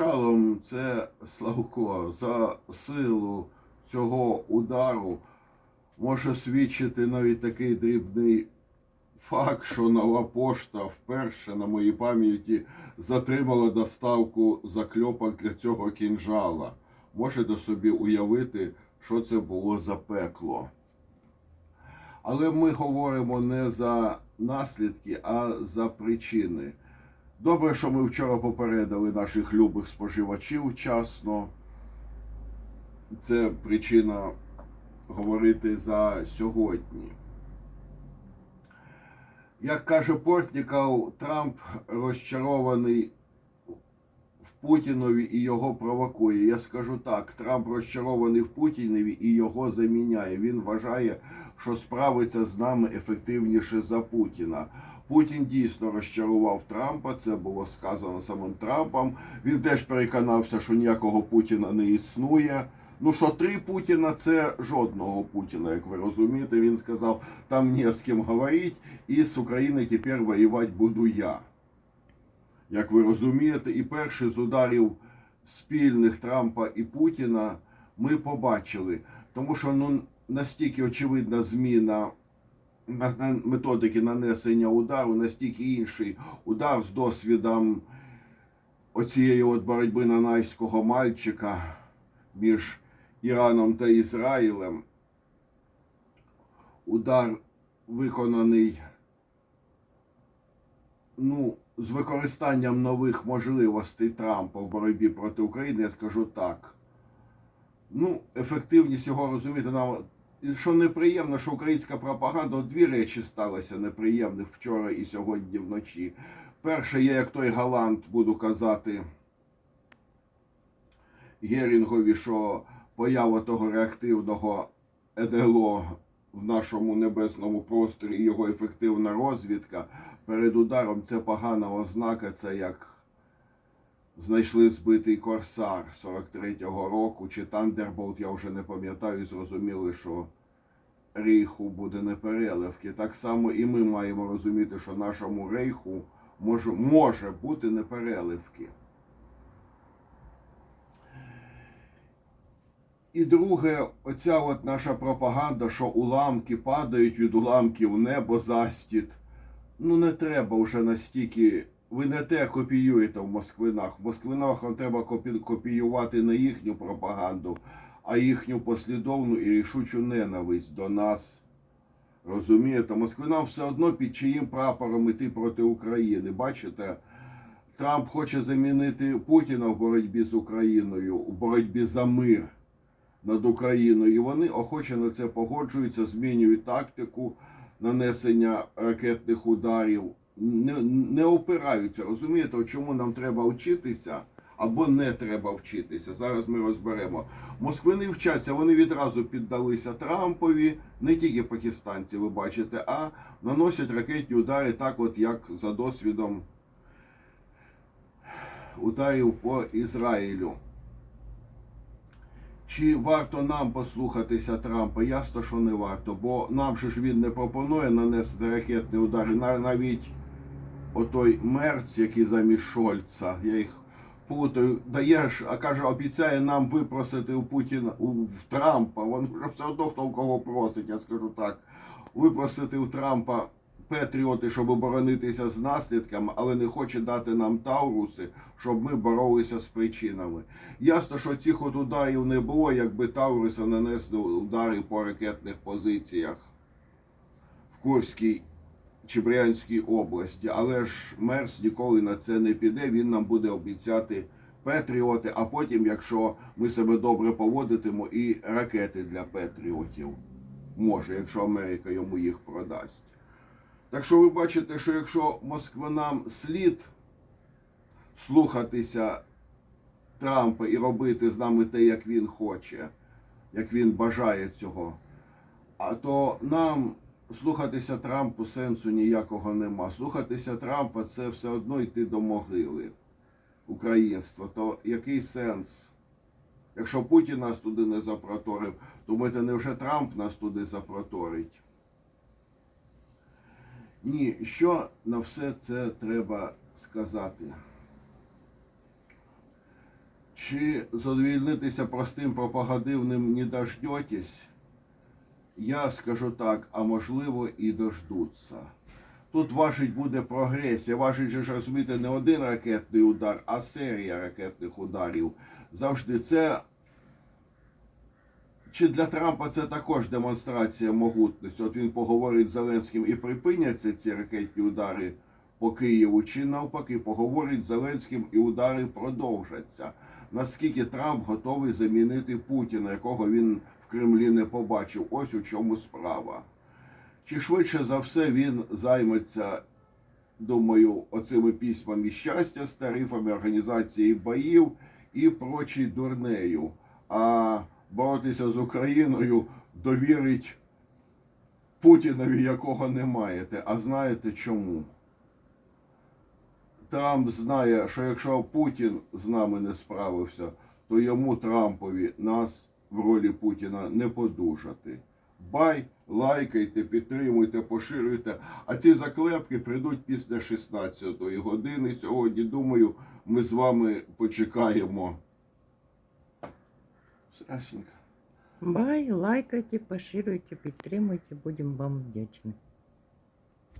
Шалом це Славко за силу цього удару може свідчити навіть такий дрібний факт, що нова пошта вперше на моїй пам'яті затримала доставку закльопок для цього кінжала. Можете собі уявити, що це було за пекло. Але ми говоримо не за наслідки, а за причини. Добре, що ми вчора попередили наших любих споживачів вчасно. Це причина говорити за сьогодні. Як каже Портніков, Трамп розчарований в Путінові і його провокує. Я скажу так: Трамп розчарований в Путінові і його заміняє. Він вважає, що справиться з нами ефективніше за Путіна. Путін дійсно розчарував Трампа. Це було сказано самим Трампом. Він теж переконався, що ніякого Путіна не існує. Ну що три Путіна це жодного Путіна, як ви розумієте. Він сказав, там не з ким говорити, і з України тепер воювати буду я. Як ви розумієте, і перший з ударів спільних Трампа і Путіна ми побачили. Тому що ну, настільки очевидна зміна на- на методики нанесення удару, настільки інший удар з досвідом оцієї от боротьби нанайського мальчика між Іраном та Ізраїлем. Удар виконаний ну, з використанням нових можливостей Трампа в боротьбі проти України, я скажу так. Ну, ефективність його розуміти нам. Що неприємно, що українська пропаганда дві речі сталися неприємних вчора і сьогодні вночі. Перше, я як той галант буду казати Герінгові, що поява того реактивного НЛО в нашому небесному просторі і його ефективна розвідка перед ударом це погана ознака, це як знайшли збитий корсар 43-го року чи Тандерболт, я вже не пам'ятаю, і зрозуміли, що рейху буде непереливки. Так само і ми маємо розуміти, що нашому рейху може, може бути непереливки. І друге, оця от наша пропаганда, що уламки падають від уламків небо застід. Ну не треба вже настільки. Ви не те копіюєте в Москвинах. В Москвинах вам треба копі- копіювати не їхню пропаганду, а їхню послідовну і рішучу ненависть до нас. Розумієте, Москвинам все одно під чиїм прапором іти проти України. Бачите, Трамп хоче замінити Путіна в боротьбі з Україною, у боротьбі за мир над Україною. І вони охоче на це погоджуються, змінюють тактику нанесення ракетних ударів, не, не опираються. Розумієте, чому нам треба вчитися або не треба вчитися? Зараз ми розберемо. Москвини вчаться, вони відразу піддалися Трампові, не тільки пакистанці, ви бачите, а наносять ракетні удари так, от як за досвідом ударів по Ізраїлю. Чи варто нам послухатися Трампа? Ясно, що не варто, бо нам же ж він не пропонує нанести ракетні удари. Навіть отой Мерц, який замість Шольца, я їх плутаю, дає а каже, обіцяє нам випросити у Путіна у в Трампа. Він вже все одно хто у кого просить, я скажу так. Випросити у Трампа патріоти, щоб оборонитися з наслідками, але не хоче дати нам Тауруси, щоб ми боролися з причинами. Ясно, що цих от ударів не було, якби Тауруси нанесли удари по ракетних позиціях в Курській чи Брянській області. Але ж Мерс ніколи на це не піде. Він нам буде обіцяти патріоти, а потім, якщо ми себе добре поводитимо, і ракети для патріотів. Може, якщо Америка йому їх продасть. Так що ви бачите, що якщо москвинам слід слухатися Трампа і робити з нами те, як він хоче, як він бажає цього, а то нам слухатися Трампу сенсу ніякого нема. Слухатися Трампа це все одно йти до могили українства. То який сенс? Якщо Путін нас туди не запроторив, то думаєте, невже Трамп нас туди запроторить? Ні, що на все це треба сказати? Чи задовільнитися простим пропагандивним не дождетесь? Я скажу так, а можливо і дождуться. Тут важить буде прогресія. Важить же ж розумієте, не один ракетний удар, а серія ракетних ударів. Завжди це. Чи для Трампа це також демонстрація могутності? От він поговорить з Зеленським і припиняться ці ракетні удари по Києву, чи навпаки, поговорить з Зеленським і удари продовжаться. Наскільки Трамп готовий замінити Путіна, якого він Кремлі не побачив? Ось у чому справа. Чи швидше за все він займеться, думаю, оцими письмами щастя з тарифами організації боїв і прочій дурнею. А боротися з Україною довірить Путінові, якого не маєте. А знаєте чому? Трамп знає, що якщо Путін з нами не справився, то йому Трампові нас в ролі Путіна не подужати. Бай, лайкайте, підтримуйте, поширюйте. А ці заклепки прийдуть після 16-ї години. Сьогодні, думаю, ми з вами почекаємо. Сасенька. Бай, лайкайте, поширюйте, підтримуйте, будемо вам вдячні.